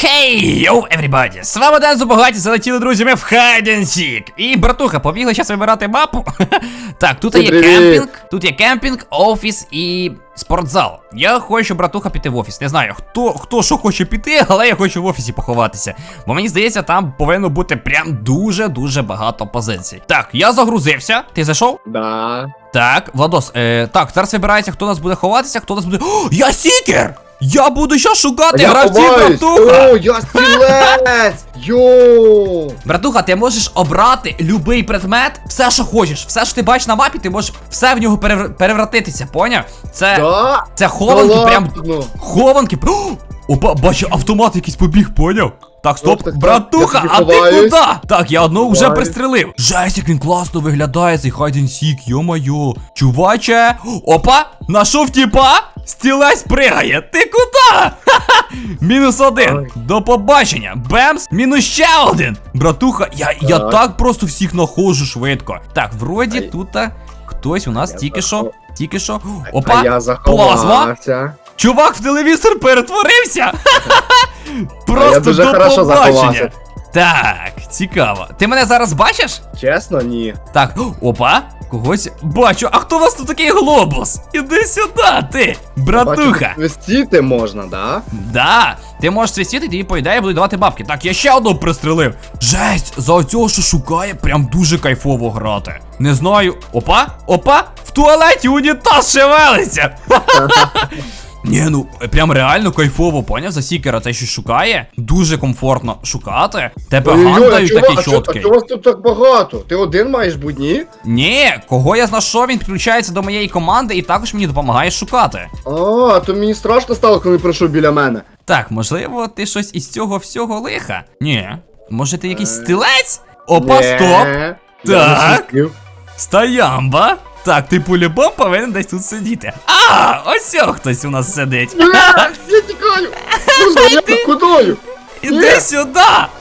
Хей, йоу, everybody! З вами Ден Зубогаті, залетіли друзями в Hide and Seek. І братуха, побігли зараз вибирати мапу. так, тут є кемпінг, тут є кемпінг, офіс і спортзал. Я хочу, братуха, піти в офіс. Не знаю, хто хто що хоче піти, але я хочу в офісі поховатися. Бо мені здається, там повинно бути прям дуже-дуже багато позицій. Так, я загрузився. Ти зайшов? Да. Так, Владос, е, так, зараз вибирається, хто нас буде ховатися, хто нас буде. О, я сікер! Я буду ще шукати я гравців, ховаюсь. братуха! О, я стрілець! Йоу! Братуха, ти можеш обрати любий предмет, все, що хочеш, все, що ти бачиш на мапі, ти можеш все в нього перевр- перевратитися, поняв? Це. Да? Це хованки, Да прям. ладно? Хованки. О, Опа, бачу, автомат якийсь побіг, поняв? Так, стоп, Так, так, братуха, я а ти ховаюсь. куди? Так, я одного вже Ховаюсь. пристрелив. Жесть, як він класно виглядає, цей and seek, йо-майо. Чуваче, опа, нашов тіпа, стілець пригає. Ти куди? Ха-ха, Мінус один. До побачення. Бемс, мінус ще один. Братуха, я, я Так. так просто всіх находжу швидко. Так, вроді тут хтось у нас Я тільки що. Тільки що. Опа, я плазма. Чувак в телевізор перетворився. Просто я дуже до хорошо побачення. Так, цікаво. Ти мене зараз бачиш? Чесно, ні. Так, опа, когось бачу. А хто у вас тут такий глобус? Іди сюди, ти, братуха. Свистіти можна, да? Да, ти можеш свистіти, тобі по ідеї будуть давати бабки. Так, я ще одного пристрелив. Жесть, за оцього, що шукає, прям дуже кайфово грати. Не знаю. Опа, опа, в туалеті унітаз шевелиться. Ні, ну прям реально кайфово, поняв? За сікера це щось шукає. Дуже комфортно шукати. Тебе Ой-ой-ой, ган а чого- такий а. А вас тут так багато? Ти один маєш будь ні? Ні, кого я знайшов, він підключається до моєї команди і також мені допомагає шукати. А, то мені страшно стало, коли пройшов біля мене. Так, можливо, ти щось із цього всього лиха? Ні. Може ти якийсь Е. стілець? Опа, стоп! Так. Стоямба! Так, типу по-любому повинен десь тут сидіти. А, ось хтось у нас сидить. Ні, Я тікаю! Кудою? Іди сюди!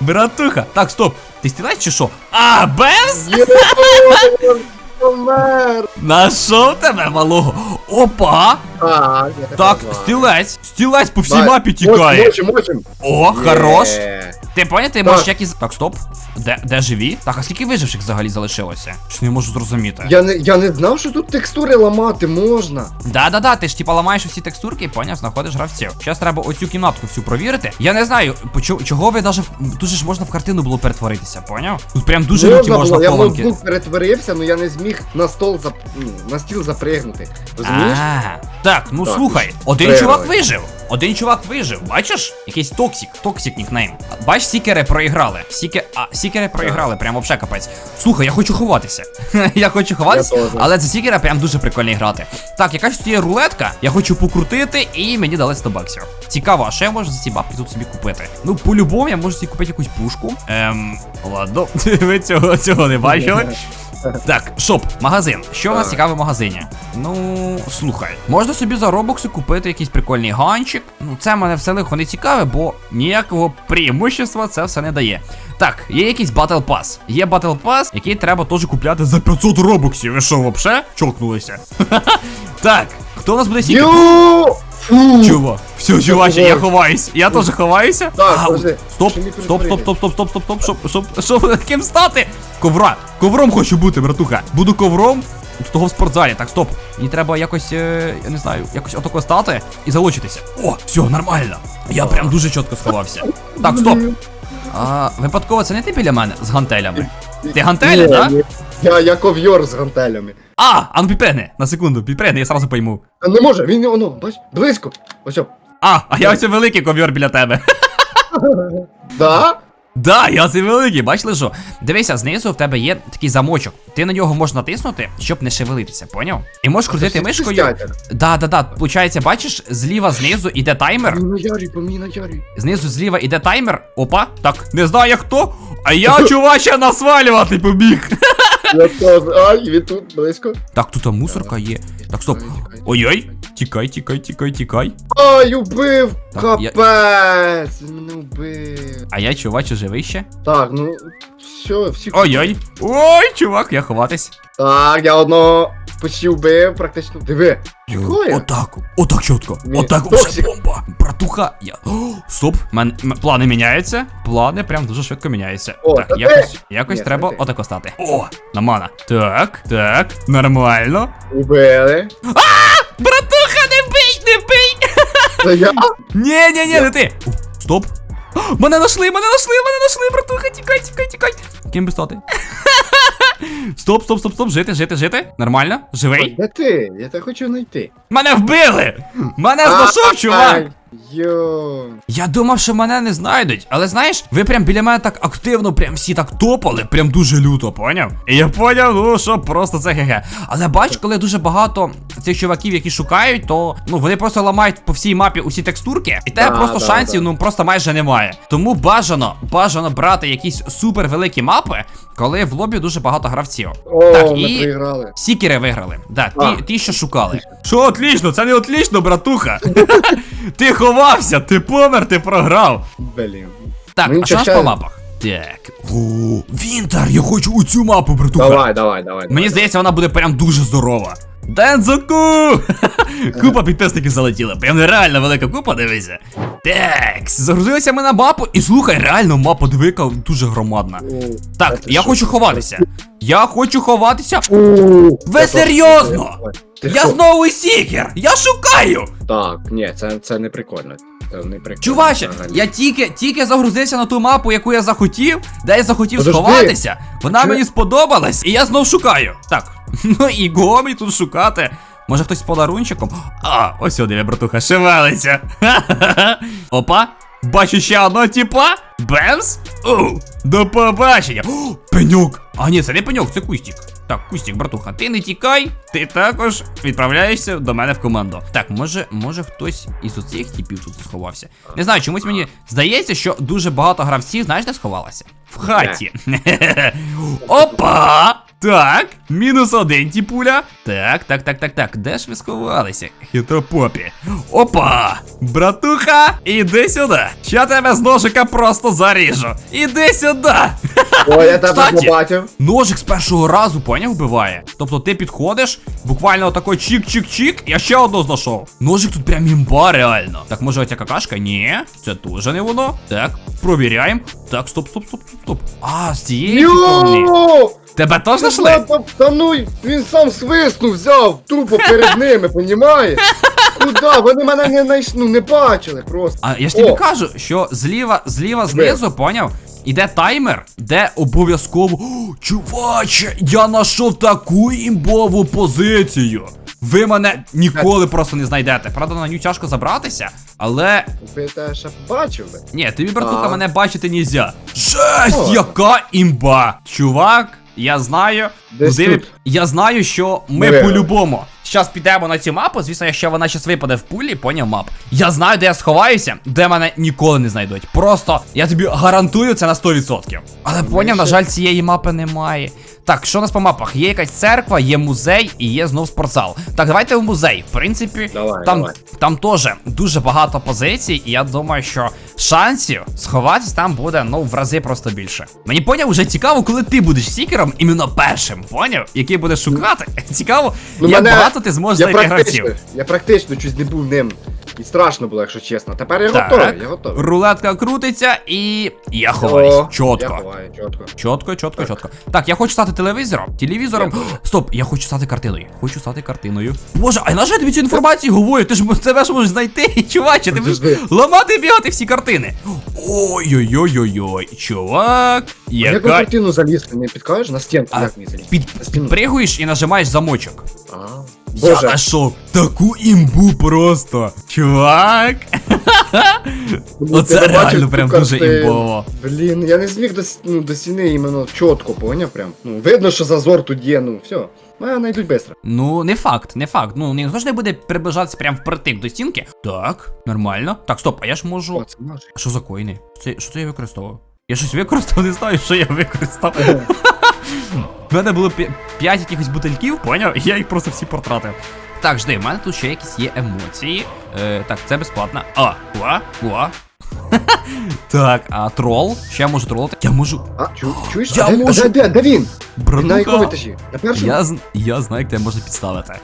Братуха! Так, стоп! Ти стіляєш чи що? А, Бенз? Помер! Нашов тебе малого. Опа! Так, я Так, знаю. стілець! Стілець по всій Давай, мапі тікає. Мочим, мочим. О, хорош! Є. Ти поняв, ти можеш як із. Так, стоп. Де, де живі? Так, а скільки виживших взагалі залишилося? Щось не можу зрозуміти. Я не, я не знав, що тут текстури ламати можна. Да-да-да, ти ж типа ламаєш усі текстурки, поняв, знаходиш гравців. Зараз треба оцю кімнатку всю провірити. Я не знаю, по чо- чого ви даже в- тут же ж можна в картину було перетворитися, поняв? Тут прям дуже люті можна було, я в хованки. ноутбук перетворився, але я не зміг на стол зап... ну, на стіл запригнути. Розумієш? А, так, ну Так, слухай, один треба. чувак вижив. Один чувак вижив, бачиш? Якийсь токсик, токсик нікнейм. Бач, сікери проіграли. Сіке... А, сікери проіграли, прям вообще капець. Слухай, я хочу ховатися. я хочу ховатися, Я теж. але за сікера прям дуже прикольно грати. Так, якась тут є рулетка, я хочу покрутити, і мені дали 100 баксів. Цікаво, а що я можу за ці бабки тут собі купити? Ну, по-любому я можу собі купити якусь пушку. Ем, ладно, ви цього, цього не бачили. Так, шоп, магазин. Що у нас цікаве в магазині? Ну, слухай, можна собі за робокси купити якийсь прикольний ганчик. Ну, це мене все лихо не цікаве, бо ніякого преимущества це все не дає. Так, є якийсь Battle Pass. Є Battle Pass, який треба теж купляти за 500 робоксів. Ви що, вообще? Чокнулися? Так, хто у нас буде сіки? Ю! Все, чуваче, я ховаюсь. Я теж ховаюся. Так, подожди. Стоп, Ще не стоп, стоп, стоп, стоп, стоп, стоп, стоп, щоб, щоб, щоб ким стати? Ковра. Ковром хочу бути, братуха. Буду ковром. З того в спортзалі. Так, стоп. Мені треба якось, е, я не знаю, якось отако стати і залучитися. О, все, нормально. Я прям дуже чітко сховався. Так, стоп. А, випадково це не ти біля мене з гантелями. Ти гантелі, Ні, так? ні. Я, я ковйор з гантелями. А, а ну підпригни, на секунду, підпригни, я сразу пойму. А не може, він воно, бач, близько. Ось. о. А, а я ось великий ковер біля тебе. Да? Да, я цей великий, бач лежу. Дивися, знизу в тебе є такий замочок. Ти на нього можеш натиснути, щоб не шевелитися, поняв? І можеш крутити мишкою. Да, да, да. Получається, бачиш, зліва знизу іде таймер. Знизу зліва іде таймер. Опа, так, не знаю хто. А я, чуваче, насвалювати побіг. Я теж. Ай, він тут близько. Так, тут мусорка є. Так, стоп. Ой-ой. Тікай, тікай, тікай, тікай. Ай, убив! Так, я- Капець! Він мене убив. А я, чуваче, живий ще. Так, ну, все, всі. Ой-ой. Ой, чувак, я ховатись. Так, я одного почти вбив, практично. Диви, Чекає? Отак, отак чітко. Ні, Отак токсик. бомба. Братуха, я. О, стоп, мен, м- плани міняються. Плани прям дуже швидко міняються. О, так, та ти. якось, якось Ні, треба це ти. отако стати. О, намана. Так, так, нормально. Убили. Братуха, не бий, не бий! Це я? Ні, ні, ні, не ти. О, стоп. О, Мене нашли, мене нашли, мене нашли, братуха, тікай, тікай, тікай. Ким би стати? Стоп, стоп, стоп, стоп, жити, жити, жити. Нормально? Живий? Де ти? Я тебе хочу знайти. Мене вбили! Мене знайшов, чувак! Йо. Я думав, що мене не знайдуть, але знаєш, ви прям біля мене так активно, прям всі так топали, прям дуже люто, поняв? І я поняв, ну що просто це хе-хе. Але бач, коли дуже багато цих чуваків, які шукають, то ну вони просто ламають по всій мапі усі текстурки, і тебе Да, просто да, шансів да. ну просто майже немає. Тому бажано, бажано брати якісь супер великі мапи, коли в лобі дуже багато гравців. О, Так, ми і- проіграли. Сікери виграли. Да, ті, ті, що шукали. Що отлічно, це не отлічно, братуха. ти ховався, ти помер, ти програв. Блін. Так, Ну, а що нас по мапах? Так. О, Вінтер, я хочу у цю мапу, братуха. Давай, давай, давай. Мені давай. здається, вона буде прям дуже здорова. Дензоку! Купа підписників залетіла. Прям нереально велика купа, дивися. Так, загрузилися ми на мапу, і слухай, реально мапа дивика дуже громадна. Так, це я що? хочу ховатися. Я хочу ховатися. О, Ви це серйозно? Ти Я що? знову сікер! Я шукаю! Так, ні, це, це не прикольно. Це не прикольно. Чуваче, взагалі. я тільки, тільки загрузився на ту мапу, яку я захотів, де я захотів Подожди. сховатися. Вона Чи- мені сподобалась, і я знов шукаю. Так, ну і гомі тут шукати. Може хтось з подарунчиком? А, ось сюди, братуха, шевелиться. Ха-ха-ха. Опа, бачу ще одного тіпа. Бемс? Оу, до побачення. О, пеньок. А ні, це не пеньок, це кустік. Так, кустік, братуха, ти не тікай, ти також відправляєшся до мене в команду. Так, може, може хтось із оцих типів тут сховався. Не знаю, чомусь мені здається, що дуже багато гравців, знаєш, де сховалося? В хаті. Опа! Так, мінус один тіпуля. Так, так, так, так, так. Де ж ви сховалися? Хитропопі. Опа! Братуха, іди сюди. Ща тебе з ножика просто заріжу. Іди сюди. О, я тебе побачив. Ножик з першого разу, поняв, вбиває. Тобто ти підходиш, буквально отако чик-чик-чик, я ще одного знайшов. Ножик тут прям імба, реально. Так, може оця какашка? Ні, це теж не воно. Так, провіряємо. Так, стоп, стоп, стоп, стоп, стоп. А, з цієї сторони. Тебе теж знайшли? та, та ну, він сам свиснув, взяв трупу перед ними, понімаєш? Куда? Вони мене не ну не бачили просто. А я ж тобі О. кажу, що зліва, зліва знизу, поняв? Іде таймер, де обов'язково. О, чуваче, я знайшов таку імбову позицію. Ви мене ніколи просто не знайдете. Правда, на ню тяжко забратися, але. Ви те ще бачив. Ні, тобі, братуха, А. мене бачити нельзя. Жесть, О. яка імба! Чувак, я знаю. Десь куди ви- Я знаю, що ми Де? по-любому. Зараз підемо на цю мапу. Звісно, якщо вона щас випаде в пулі, поняв мап. Я знаю, де я сховаюся, де мене ніколи не знайдуть. Просто я тобі гарантую це на 100%. Але поняв, на жаль, цієї мапи немає. Так, що у нас по мапах? Є якась церква, є музей і є знов спортзал. Так, давайте в музей. В принципі, Давай, там, давай. там теж дуже багато позицій, і я думаю, що шансів сховатись там буде ну в рази просто більше. Мені поняв, вже цікаво, коли ти будеш сікером іменно першим, поняв? Який будеш шукати. Цікаво, Ну, як мене- багато ти зможеш Я знайти гравців. я практично щось не був ним. І страшно було, якщо чесно. Тепер я Так, готовий, я готовий. рулетка крутиться і я ховаюсь. О, Я Чітко. ховаю, чітко. Чітко, чітко, чітко. Так, я хочу стати телевізором. Телевізором. Я Стоп, я хочу стати картиною. Хочу стати картиною. Боже, а на що я тобі цю інформацію говорю? Ти ж тебе ж можеш знайти, чуваче, ти будеш ламати бігати всі картини. Ой-ой-ой-ой-ой, чувак, на яка. картину заліз, ти мені підкажеш? На стінку як мені заліз? Під, підпригуєш і нажимаєш замочок. А, Я Боже, знайшов таку імбу просто. Чувак. Оце реально прям дуже імбово. Блін, я не зміг до, ну, до стіни іменно чітко, поняв прям. Ну, видно, що зазор тут є, ну, все. Мене знайдуть швидко. Ну, не факт, не факт. Ну, не буде приближатися прям впритик до стінки. Так, нормально. Так, стоп, а я ж можу. О, це наш. А що за коїни? Це, що це я використовував? Я щось використав, не знаю, що я використав. У мене було 5 якихось бутильків, поняв? І я їх просто всі потратив. Так, жди, в мене тут ще якісь є емоції. Е, так, це безплатно. А, уа, уа. так, а трол? Ще я можу тролити. Я можу. А, чу, чуєш? Я а де, можу- а де, де, де він? На якому етажі? На першому? Я, з- я знаю, як тебе можна підставити.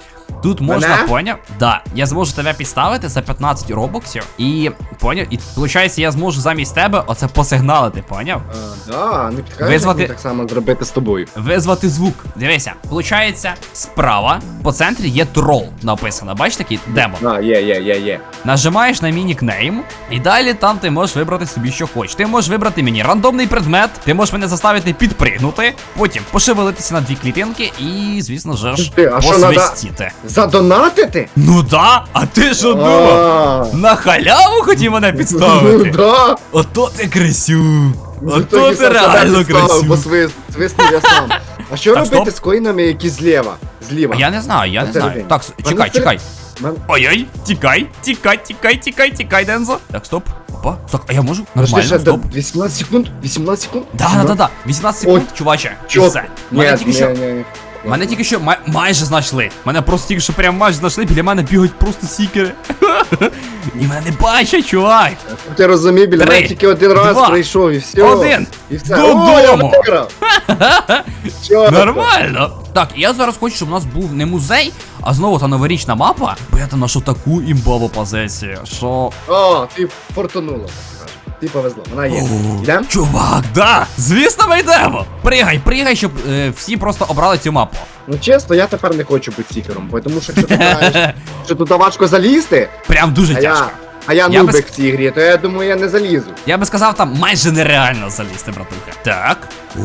Тут можна, Мене? поняв? Да, я зможу тебе підставити за 15 робоксів. І поняв, і виходить, я зможу замість тебе оце посигналити, поняв? А, да, не підкажеш, Визвати- мені так само зробити з тобою. Визвати звук. Дивися, виходить, справа по центрі є трол написано. Бачиш такий демон. А, є, є, є, є. Нажимаєш на мій нікнейм, і далі там ти можеш вибрати собі, що хочеш. Ти можеш вибрати мені рандомний предмет, ти можеш мене заставити підпригнути, потім пошевелитися на дві клітинки і, звісно ж, Ти, а що надо- посвистіти. Задонатити? Ну да, а ти що думав? А, На халяву хотів мене Ну підставити? да. Ото ти крисю. Ну, Ото так і ти сам себе реально підставив, Бо крисю. свист, свиснув я сам. А що Так, робити стоп. з коїнами, які зліва? Зліва. А я не знаю, я не знаю. Посередині. Так, с- Мене чекай, всеред- чекай. Мен- Ой-ой, тікай, тікай, тікай, тікай, тікай, Дензо. Так, стоп. Опа. Так, а я можу? Подожди, Нормально, ще стоп. до 18 секунд? 18 секунд? Да, да, да, да. 18 секунд, чуваче. І Чо? все. Мене Мене тільки що май- майже знайшли. Мене просто тільки що прям майже знайшли, біля мене бігають просто сікери. І мене не бачать, чувак. Ти розумій, біля мене тільки один раз прийшов і все. один. І все. Додому. Нормально. Так, я зараз хочу, щоб у нас був не музей, а знову та новорічна мапа, бо я там знайшов таку імбову позицію, що. О, ти скажемо. Ти повезло, вона є. Йдемо? Чувак, да! Звісно, ми йдемо! Пригай, пригай, щоб е, всі просто обрали цю мапу. Ну чесно, я тепер не хочу бути сікером, бо тому що якщо ти знаєш, що тут важко залізти, Прям дуже а тяжко. Я, а я Я нубик в цій грі, то я думаю, я не залізу. Я би сказав, там майже нереально залізти, братуха. Так. О,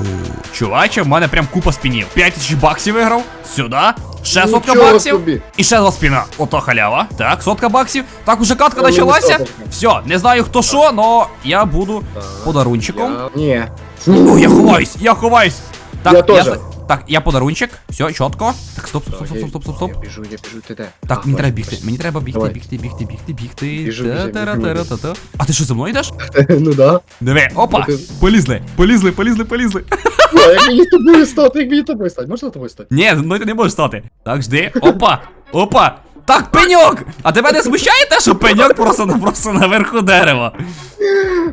чуваче, в мене прям купа спінів. 5 тисяч баксів виграв. Сюди. Ще сотка Нічого баксів. собі. І ще два спіна. Ото халява. Так, сотка баксів. Так, уже катка Ну, почалася. Все, не знаю хто що, но я буду подарунчиком. Я... Ні. О, я ховаюсь, я ховаюсь. Так, Я теж. За- Так, я подарунчик. Все, чітко. Так, стоп, стоп, стоп, стоп, стоп, стоп, стоп. Я біжу, я біжу, ти де? Так, мені треба бігти, мені треба бігти, Давай. бігти, бігти, бігти, бігти. Біжу, біжу. А ти що за мною йдеш? ну да. Диви, опа! Ти- Полізли, полізли, полізли, полізли. Ну, як мені з тобою стати, як мені з тобою стати? Можна з тобою стати? Ні, ну ти не можеш стати. Так, жди. Опа! Опа! Так, пеньок! А тебе не смущає те, що пеньок просто, просто наверху дерева?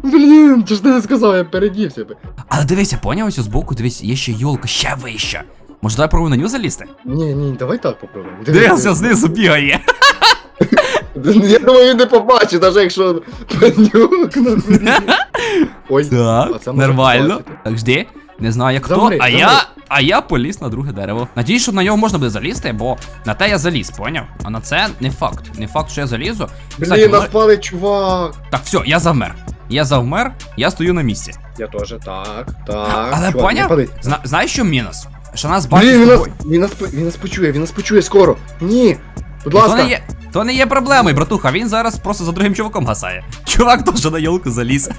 Блін, ти ж ти не сказав, я передівся би. Але дивися, поняв ось збоку, дивись, є ще йолка, ще вища. Може, давай пробуємо на нього залізти? Ні, ні, давай так попробуємо. Дивися, знизу бігає. Я думаю, він не побачить, навіть якщо панюк на. Ой, Так, нормально. Так, жди. Не знаю як хто, а замри. я. А я поліз на друге дерево. Надіюсь, що на нього можна буде залізти, бо на те я заліз, поняв? А на це не факт. Не факт, що я залізу. Блін, воно- нас палить чувак. Так, все, я завмер. Я завмер, я стою на місці. Я теж, так, так. Але чувак, не поняв? палить. Зна- знаєш, що мінус? Що нас бачить Блін, з він нас, тобою. він, нас, він нас почує, він нас почує скоро. Ні, будь То ласка. не, є, то не є проблемою, братуха. Він зараз просто за другим чуваком гасає. Чувак теж на йолку заліз.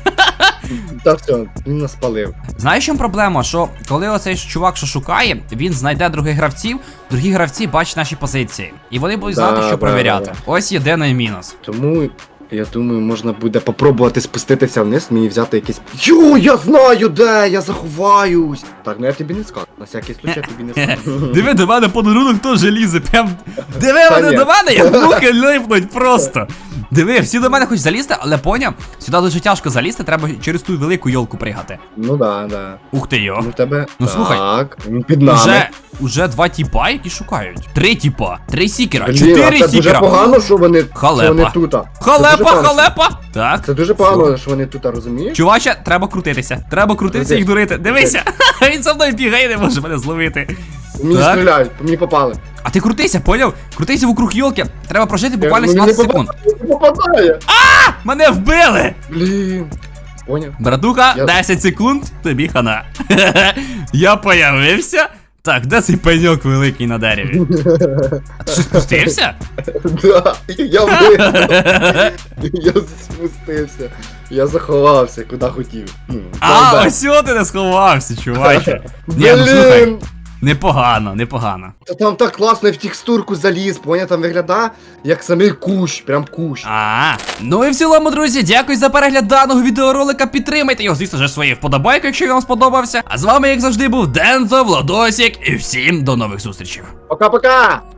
Та все, він нас спалив. Знаєш, що проблема? Що коли оцей чувак, що шукає, він знайде других гравців, другі гравці бачать наші позиції. І вони будуть Да, знати, що да, провіряти. да, Ось єдиний мінус. Тому, я думаю, можна буде попробувати спуститися вниз, мені взяти якийсь. Йо, я знаю де, я заховаюсь. Так, ну я тобі не скажу. На всякий случай я тобі не скажу. Диви, до мене подарунок теж лізе. Прям. Диви, Та вони ні. до мене, як мухи липнуть просто. Диви, всі до мене хочуть залізти, але поняв, сюди дуже тяжко залізти, треба через ту велику йолку пригати. Ну да, да. Ух ти йо. Ну в тебе. Ну, слухай, Так, під нами. Уже, уже два тіпа, які шукають. Три тіпа, три сікера, Блін, а чотири це дуже сікера. погано, що вони, Халепа. що вони тут. Халепа, халепа! Так. Це дуже погано, що вони тут, розумієш? Чуваче, треба крутитися. Треба крутитися і їх дурити. Дивися, він за мною бігає, не може мене зловити. Мені Так. стріляють, по мені попали. А ти крутися, поняв? Крутися вокруг йолки. Треба прожити буквально Ну, не 17 секунд. попадає, Не попадає. Мене вбили! Блін. Поняв? Братуха, Я- 10 секунд, тобі хана. Я появився. Так, де цей пеньок великий на дереві? А ти що спустився? Да, я вийшов. Я спустився. Я заховався, куди хотів. Ну, А, правда. ось о, ти не сховався, чуваче. Ні, ну слухай, Блін. Непогано, непогано. Та там так класно в текстурку заліз, поня там виглядає як самий кущ, прям кущ. А, ну і в цілому, друзі, дякую за перегляд даного відеоролика. Підтримайте його, звісно ж, своєю вподобайкою, якщо він вам сподобався. А з вами, як завжди, був Дензо, Владосік, і всім до нових зустрічей. Пока-пока!